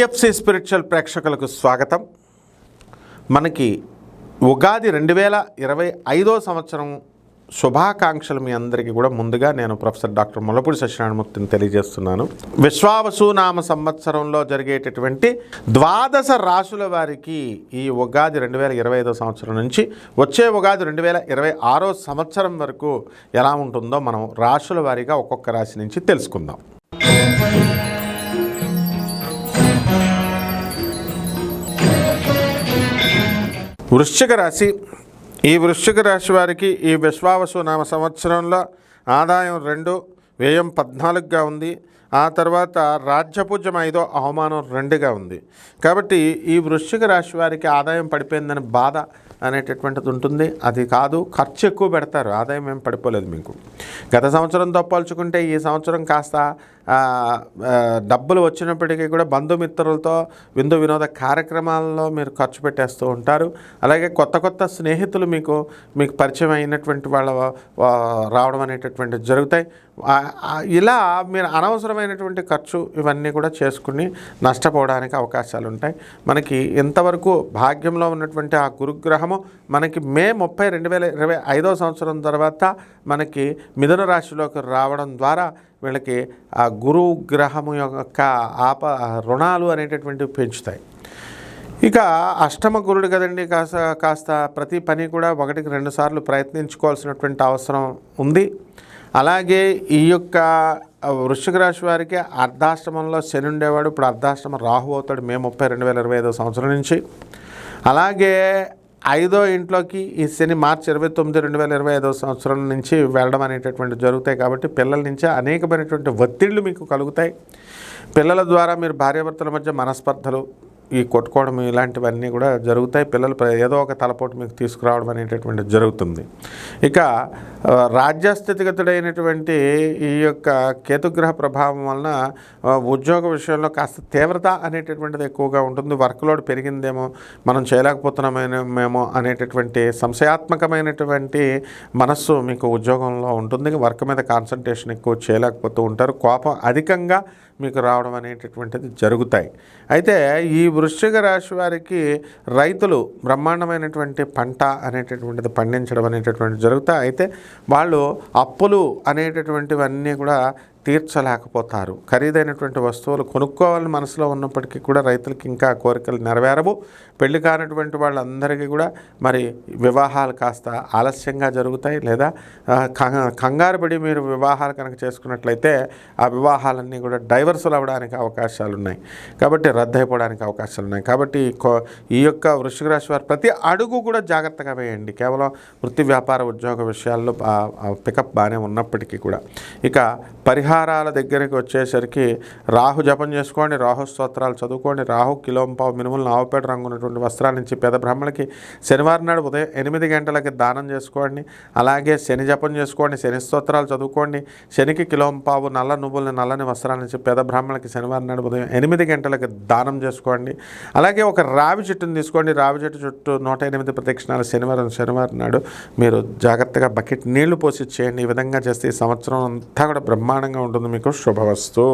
PFC spiritual ప్రేక్షకులకు స్వాగతం. మనకి ఉగాది రెండు వేల ఇరవై ఐదో సంవత్సరం శుభాకాంక్షలు మీ అందరికీ కూడా ముందుగా నేను ప్రొఫెసర్ డాక్టర్ ములపూడి సత్యనారాయణమూర్తిని తెలియజేస్తున్నాను. విశ్వావసు నామ సంవత్సరంలో జరిగేటటువంటి ద్వాదశ రాశుల వారికి ఈ ఉగాది రెండు వేల ఇరవై ఐదో సంవత్సరం నుంచి వచ్చే ఉగాది రెండు వేల ఇరవై ఆరో సంవత్సరం వరకు ఎలా ఉంటుందో మనం రాశుల వారీగా ఒక్కొక్క రాశి నుంచి తెలుసుకుందాం. వృశ్చిక రాశి. ఈ వృశ్చిక రాశి వారికి ఈ విశ్వావసు నామ సంవత్సరంలో ఆదాయం రెండు వ్యయం పద్నాలుగుగా ఉంది. ఆ తర్వాత రాజ్యపూజ్యం ఐదో అవమానం రెండుగా ఉంది. కాబట్టి ఈ వృశ్చిక రాశి వారికి ఆదాయం పడిపోయిందని బాధ అనేటటువంటిది ఉంటుంది. అది కాదు ఖర్చు ఎక్కువ పెడతారు. ఆదాయం ఏం పడిపోలేదు మీకు. గత సంవత్సరంతో పోల్చుకుంటే ఈ సంవత్సరం కాస్త డబ్బులు వచ్చినప్పటికీ కూడా బంధుమిత్రులతో విందు వినోద కార్యక్రమాల్లో మీరు ఖర్చు పెట్టేస్తూ ఉంటారు. అలాగే కొత్త కొత్త స్నేహితులు మీకు మీకు పరిచయం అయినటువంటి వాళ్ళ రావడం అనేటటువంటివి జరుగుతాయి. ఇలా మీరు అనవసరమైనటువంటి ఖర్చు ఇవన్నీ కూడా చేసుకుని నష్టపోవడానికి అవకాశాలు ఉంటాయి. మనకి ఇంతవరకు భాగ్యంలో ఉన్నటువంటి ఆ గురుగ్రహము మనకి మే ముప్పై రెండు వేల ఇరవై ఐదో సంవత్సరం తర్వాత మనకి మిథున రాశిలోకి రావడం ద్వారా వీళ్ళకి ఆ గురు గ్రహము యొక్క ఆప రుణాలు అనేటటువంటివి పెంచుతాయి. ఇక అష్టమ గురుడు కదండి కాస్త కాస్త ప్రతి పని కూడా ఒకటికి రెండు సార్లు ప్రయత్నించుకోవాల్సినటువంటి అవసరం ఉంది. అలాగే ఈ యొక్క వృశ్చిక రాశి వారికి అర్ధాష్టమంలో శని ఉండేవాడు ఇప్పుడు అర్ధాష్టమ రాహు అవుతాడు మే ముప్పై రెండు వేల ఇరవై ఐదో సంవత్సరం నుంచి. అలాగే ఐదో ఇంట్లోకి ఈ శని మార్చి ఇరవై తొమ్మిది రెండు వేల ఇరవై ఐదో సంవత్సరం నుంచి వెళ్ళడం అనేటటువంటి జరుగుతాయి కాబట్టి పిల్లల నుంచి అనేకమైనటువంటి ఒత్తిళ్ళు మీకు కలుగుతాయి. పిల్లల ద్వారా మీరు భార్యాభర్తల మధ్య మనస్పర్ధలు ఈ కొట్టుకోవడం ఇలాంటివన్నీ కూడా జరుగుతాయి. పిల్లలు ఏదో ఒక తలపోటు మీకు తీసుకురావడం అనేటటువంటి జరుగుతుంది. ఇక రాజ్యస్థితిగతుడైనటువంటి ఈ యొక్క కేతుగ్రహ ప్రభావం వలన ఉద్యోగ విషయంలో కాస్త తీవ్రత అనేటటువంటిది ఎక్కువగా ఉంటుంది. వర్క్ లోడ్ పెరిగిందేమో మనం చేయలేకపోతున్నామేమో అనేటటువంటి సంశయాత్మకమైనటువంటి మనస్సు మీకు ఉద్యోగంలో ఉంటుంది. వర్క్ మీద కాన్సన్ట్రేషన్ ఎక్కువ చేయలేకపోతూ ఉంటారు. కోపం అధికంగా మీకు రావడం అనేటటువంటిది జరుగుతాయి. అయితే ఈ వృశ్చిక రాశి వారికి రైతులు బ్రహ్మాండమైనటువంటి పంట అనేటటువంటిది పండించడం అనేటటువంటి జరుగుతాయి. అయితే వాళ్ళు అప్పులు అనేటటువంటివన్నీ కూడా తీర్చలేకపోతారు. ఖరీదైనటువంటి వస్తువులు కొనుక్కోవాలని మనసులో ఉన్నప్పటికీ కూడా రైతులకి ఇంకా కోరికలు నెరవేరవు. పెళ్ళి కానటువంటి వాళ్ళందరికీ కూడా మరి వివాహాలు కాస్త ఆలస్యంగా జరుగుతాయి లేదా ఆ, కంగారు పడి మీరు వివాహాలు కనుక చేసుకున్నట్లయితే ఆ వివాహాలన్నీ కూడా డైవర్సులు అవ్వడానికి అవకాశాలు ఉన్నాయి కాబట్టి రద్దయిపోవడానికి అవకాశాలు ఉన్నాయి కాబట్టి ఈ కో- ఈ యొక్క వృషిక రాశి వారు ప్రతి అడుగు కూడా జాగ్రత్తగా వేయండి. కేవలం వృత్తి వ్యాపార ఉద్యోగ విషయాల్లో పికప్ బాగానే ఉన్నప్పటికీ కూడా. ఇక పరిహారాల దగ్గరికి వచ్చేసరికి రాహు జపం చేసుకోండి రాహు స్తోత్రాలు చదువుకోండి రాహు కిలోంపావు మినుములు నావపేట రంగు ఉన్నటువంటి వస్త్రాల నుంచి పెద్ద బ్రహ్మలకి శనివారం నాడు ఉదయం ఎనిమిది గంటలకి దానం చేసుకోండి అలాగే శని జపం చేసుకోండి శని స్తోత్రాలు చదువుకోండి శనికి కిలోంపావు నల్ల నువ్వులని నల్లని వస్త్రాల నుంచి పెద్ద బ్రాహ్మణకి శనివారం నాడు ఉదయం ఎనిమిది గంటలకి దానం చేసుకోండి అలాగే ఒక రావి చెట్టుని తీసుకోండి రావి చెట్టు చుట్టూ నూట ఎనిమిది ప్రదక్షిణాలు శనివారం శనివారం నాడు మీరు జాగ్రత్తగా బకెట్ నీళ్ళు పోసి చేయండి ఈ విధంగా చేస్తే ఈ సంవత్సరం అంతా కూడా బ్రహ్మాండంగా ఉంటుంది మీకు? శుభవస్తు